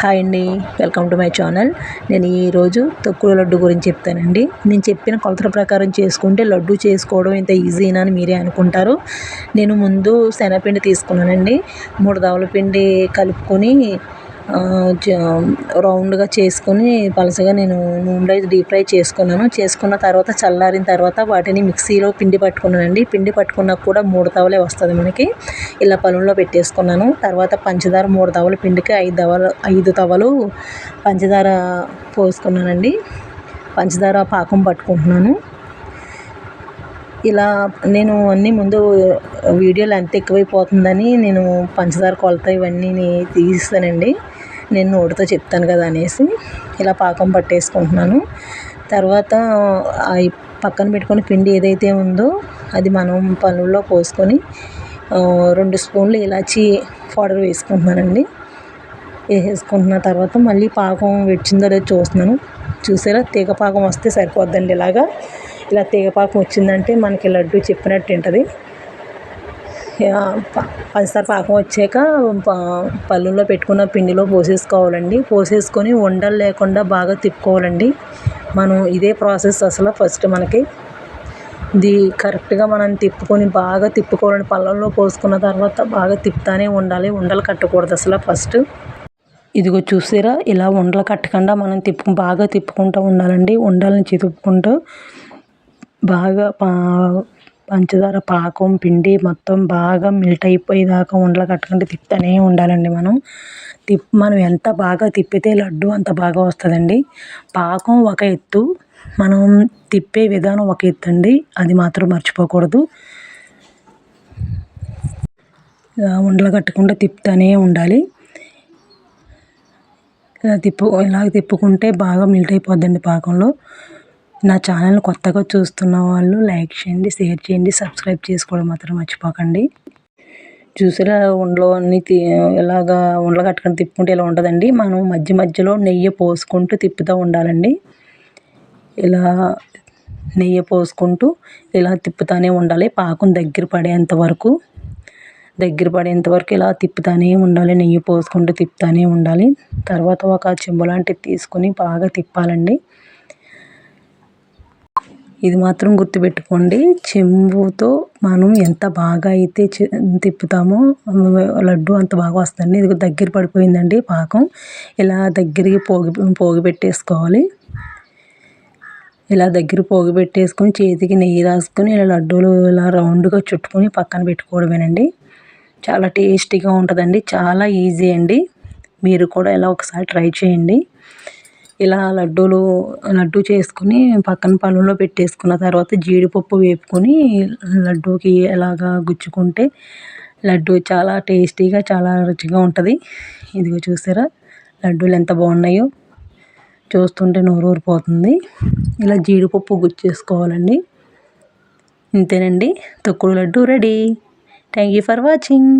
Hi అండి welcome to my channel. నేను ఈరోజు తక్కువ లడ్డు గురించి చెప్తానండి. నేను చెప్పిన కొలతల ప్రకారం చేసుకుంటే లడ్డు చేసుకోవడం ఇంత ఈజీనా అని మీరే అనుకుంటారు. నేను ముందు శనగపిండి తీసుకున్నానండి. మూడు దవల పిండి కలుపుకొని రౌండ్గా చేసుకొని పలసగా నేను నూనెలో డీప్ ఫ్రై చేసుకున్నాను. చేసుకున్న తర్వాత చల్లారిన తర్వాత వాటిని మిక్సీలో పిండి పట్టుకున్నానండి. పిండి పట్టుకున్నా కూడా మూడు తవలే వస్తుంది మనకి. ఇలా పనుల్లో పెట్టేసుకున్నాను. తర్వాత పంచదార మూడు తవలు పిండికి ఐదు తవలు ఐదు తవలు పంచదార పోసుకున్నానండి. పంచదార పాకం పట్టుకుంటున్నాను. ఇలా నేను అన్నీ ముందు వీడియోలు ఎంత ఎక్కువైపోతుందని నేను పంచదార కొలత ఇవన్నీ తీస్తానండి నేను నోటితో చెప్తాను కదా అనేసి ఇలా పాకం పట్టేసుకుంటున్నాను. తర్వాత పక్కన పెట్టుకుని పిండి ఏదైతే ఉందో అది మనం పనుల్లో పోసుకొని రెండు స్పూన్లు ఇలాచి పౌడర్ వేసుకుంటున్నానండి. వేసేసుకుంటున్న తర్వాత మళ్ళీ పాకం వచ్చిందో లేదో చూస్తున్నాను. చూసారా తీగ పాకం వస్తే సరిపోద్దండి ఇలాగా. ఇలా తీగ పాకం వచ్చిందంటే మనకి లడ్డు చెప్పినట్టు ఉంటుంది పంచదార పాకం వచ్చాక పళ్ళులో పెట్టుకున్న పిండిలో పోసేసుకోవాలండి. పోసేసుకొని ఉండలు లేకుండా బాగా తిప్పుకోవాలండి. మనం ఇదే ప్రాసెస్ అసలు ఫస్ట్ మనకి. ఇది కరెక్ట్గా మనం తిప్పుకొని బాగా తిప్పుకోవాలండి. పళ్ళల్లో పోసుకున్న తర్వాత బాగా తిప్పుతానే ఉండాలి. ఉండలు కట్టకూడదు అసలు ఫస్ట్. ఇదిగో చూసారా? ఇలా ఉండలు కట్టకుండా మనం తిప్పు బాగా తిప్పుకుంటూ ఉండాలండి. ఉండాలని తిప్పుకుంటూ బాగా పంచదార పాకం పిండి మొత్తం బాగా మెల్ట్ అయిపోయేదాకా ఉండలు కట్టకుండా తిప్పుతూనే ఉండాలండి మనం. తిప్పి మనం ఎంత బాగా తిప్పితే లడ్డు అంత బాగా వస్తుందండి. పాకం ఒక ఎత్తు మనం తిప్పే విధానం ఒక ఎత్తు అండి అది మాత్రం మర్చిపోకూడదు. ఉండలు కట్టకుండా తిప్పుతూనే ఉండాలి. ఇలా తిప్పు ఇలా తిప్పుకుంటే బాగా మెల్ట్ అయిపోద్దండి పాకంలో. నా ఛానల్ కొత్తగా చూస్తున్న వాళ్ళు లైక్ చేయండి షేర్ చేయండి సబ్స్క్రైబ్ చేసుకోవడం మాత్రం మర్చిపోకండి. చూసారా ఉండలో అన్నీ ఇలాగా ఉండలు కట్టుకొని తిప్పుకుంటే ఇలా ఉంటుందండి. మనం మధ్య మధ్యలో నెయ్యి పోసుకుంటూ తిప్పుతూ ఉండాలండి. ఇలా నెయ్యి పోసుకుంటూ ఇలా తిప్పుతూనే ఉండాలి. పాకం దగ్గర పడేంత వరకు దగ్గర పడేంత వరకు ఇలా తిప్పుతూనే ఉండాలి. నెయ్యి పోసుకుంటూ తిప్పుతూనే ఉండాలి. తర్వాత ఒక చెంబు లాంటిది తీసుకొని బాగా తిప్పాలండి. ఇది మాత్రం గుర్తుపెట్టుకోండి. చెంబుతో మనం ఎంత బాగా అయితే తిప్పుతామో లడ్డు అంత బాగా వస్తుంది ఇది దగ్గర పడిపోయిందండి పాకం. ఇలా దగ్గరికి పోగి పోగి పెట్టేసుకోవాలి. ఇలా దగ్గర పోగి పెట్టేసుకొని చేతికి నెయ్యి రాసుకొని ఇలా లడ్డూలు ఇలా రౌండ్గా చుట్టుకొని పక్కన పెట్టుకోవడమేనండి. చాలా టేస్టీగా ఉంటుందండి. చాలా ఈజీ అండి. మీరు కూడా ఇలా ఒకసారి ట్రై చేయండి. ఇలా లడ్డూలు లడ్డు చేసుకుని పక్కన పళ్ళలో పెట్టేసుకున్న తర్వాత జీడిపప్పు వేపుకొని లడ్డూకి ఎలాగా గుచ్చుకుంటే లడ్డు చాలా టేస్టీగా చాలా రుచిగా ఉంటుంది. ఇదిగో చూసారా? లడ్డూలు ఎంత బాగున్నాయో. చూస్తుంటే నోరు ఊరిపోతుంది ఇలా జీడిపప్పు గుచ్చేసుకోవాలండి. ఇంతేనండి. తొక్కుడు laddu ready. Thank you for watching.